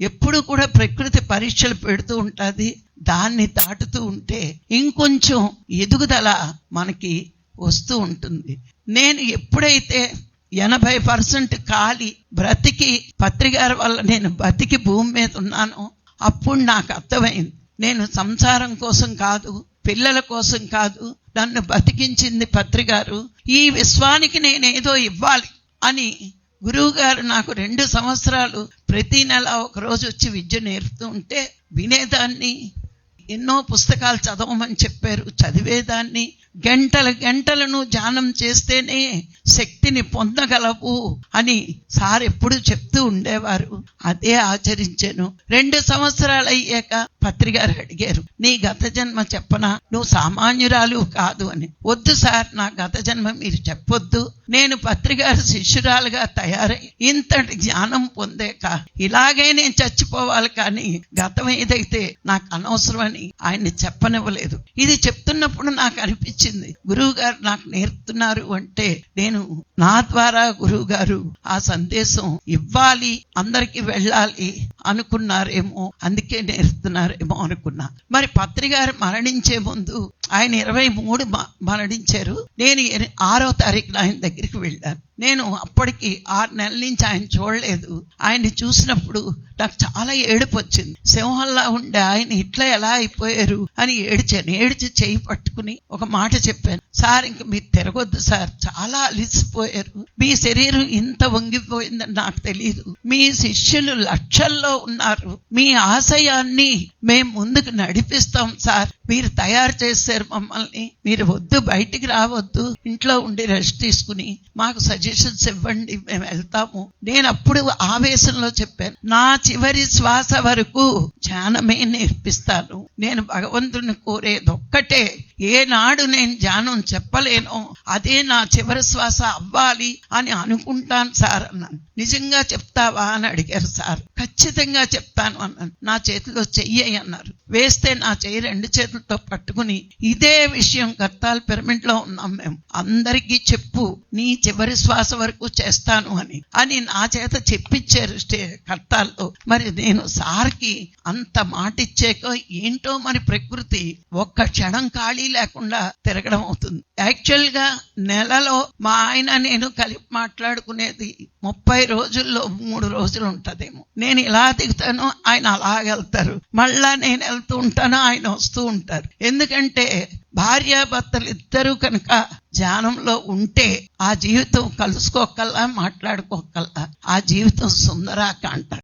ఎప్పుడు కూడా ప్రకృతి పరీక్షలు పెడుతూ ఉంటుంది దాన్ని దాటుతూ ఉంటే ఇంకొంచెం ఎదుగుదల మనకి వస్తూ ఉంటుంది. నేను ఎప్పుడైతే ఎనభై పర్సెంట్ ఖాళీ బ్రతికి పత్రికారి వల్ల నేను బతికి భూమి మీద ఉన్నానో అప్పుడు నాకు అర్థమైంది. నేను సంసారం కోసం కాదు పిల్లల కోసం కాదు నన్ను బతికించింది పత్రికారు. ఈ విశ్వానికి నేనేదో ఇవ్వాలి అని గురువు గారు నాకు రెండు సంవత్సరాలు ప్రతి నెల ఒక రోజు వచ్చి విద్య నేర్పుతూ ఉంటే వినేదాన్ని. ఎన్నో పుస్తకాలు చదవమని చెప్పారు. చదివేదాన్ని గంటల గంటలను ధ్యానం చేస్తేనే శక్తిని పొందగలవు అని సార్ ఎప్పుడు చెప్తూ ఉండేవారు. అదే ఆచరించాను. రెండు సంవత్సరాలు అయ్యాక పత్రికారు అడిగారు నీ గత జన్మ చెప్పనా? నువ్వు సామాన్యురాలు కాదు అని. వద్దు సార్ నా గత జన్మ మీరు చెప్పొద్దు. నేను పత్రికారు శిష్యురాలుగా తయారై ఇంతటి జ్ఞానం పొందాక ఇలాగే నేను చచ్చిపోవాలి కానీ గతం ఏదైతే నాకు అనవసరమని ఆయన్ని చెప్పనివ్వలేదు. ఇది చెప్తున్నప్పుడు నాకు అనిపించింది గురువు గారు నాకు నేర్పుతున్నారు అంటే నేను నా ద్వారా గురువు గారు ఆ సందేశం ఇవ్వాలి అందరికి వెళ్ళాలి అనుకున్నారేమో అందుకే నేర్పుతున్నారేమో అనుకున్నా. మరి పత్రి గారు మరణించే ముందు ఆయన ఇరవై మూడు మరణించారు. నేను ఆరో తారీఖున ఆయన దగ్గరికి వెళ్ళాను. నేను అప్పటికి ఆరు నెలల నుంచి ఆయన చూడలేదు. ఆయన్ని చూసినప్పుడు నాకు చాలా ఏడుపు వచ్చింది. సింహంలా ఉండే ఆయన ఇట్లా ఎలా అయిపోయారు అని ఏడిచాను. ఏడిచి చేయి పట్టుకుని ఒక మాట చెప్పాను. సార్ ఇంక మీరు తిరగొద్దు సార్. చాలా అలిసిపోయారు. మీ శరీరం ఇంత వంగిపోయిందని నాకు తెలియదు మీ శిష్యులు లక్షల్లో ఉన్నారు. మీ ఆశయాన్ని మేము ముందుకు నడిపిస్తాం సార్. మీరు తయారు చేశారు మమ్మల్ని. మీరు వద్దు బయటికి రావద్దు. ఇంట్లో ఉండి రెస్ట్ తీసుకుని మాకు సజెషన్స్ ఇవ్వండి మేము వెళ్తాము. నేను అప్పుడు ఆవేశంలో చెప్పాను నా చివరి శ్వాస వరకు ధ్యానమే నేర్పిస్తాను. నేను భగవంతుని కోరేది ఒక్కటే ఏనాడు నేను ధ్యానం చెప్పలేనో. అదే నా చివరి శ్వాస అవ్వాలి అని అనుకుంటాను సార్ అన్నాను. నిజంగా చెప్తావా అని అడిగారు సార్. ఖచ్చితంగా చెప్తాను అన్నాను. నా చేతిలో చెయ్యి అన్నారు. వేస్తే నా చెయ్యి రెండు చేతులతో పట్టుకుని ఇదే విషయం కత్తాల్ పిరమిడ్లో ఉన్నాం మేము. అందరికీ చెప్పు నీ చివరి శ్వాస వరకు చేస్తాను అని. అని నా చేత చెప్పించారు స్టే కర్తాల్లో మరి నేను సార్కి అంత మాట ఇచ్చాక ఏంటో మరి ప్రకృతి? ఒక్క క్షణం ఖాళీ లేకుండా తిరగడం అవుతుంది. యాక్చువల్గా నెలలో మా ఆయన నేను కలిపి మాట్లాడుకునేది ముప్పై రోజుల్లో మూడు రోజులు ఉంటదేమో. నేను ఇలా దిగుతాను ఆయన అలా వెళ్తారు. మళ్ళా నేను వెళ్తూ ఉంటాను ఆయన వస్తూ ఉంటారు. ఎందుకంటే భార్యాభర్తలు ఇద్దరు కనుక ధ్యానంలో ఉంటే ఆ జీవితం కలుసుకోకల్లా మాట్లాడుకోకల్లా ఆ జీవితం సుందరాక అంటారు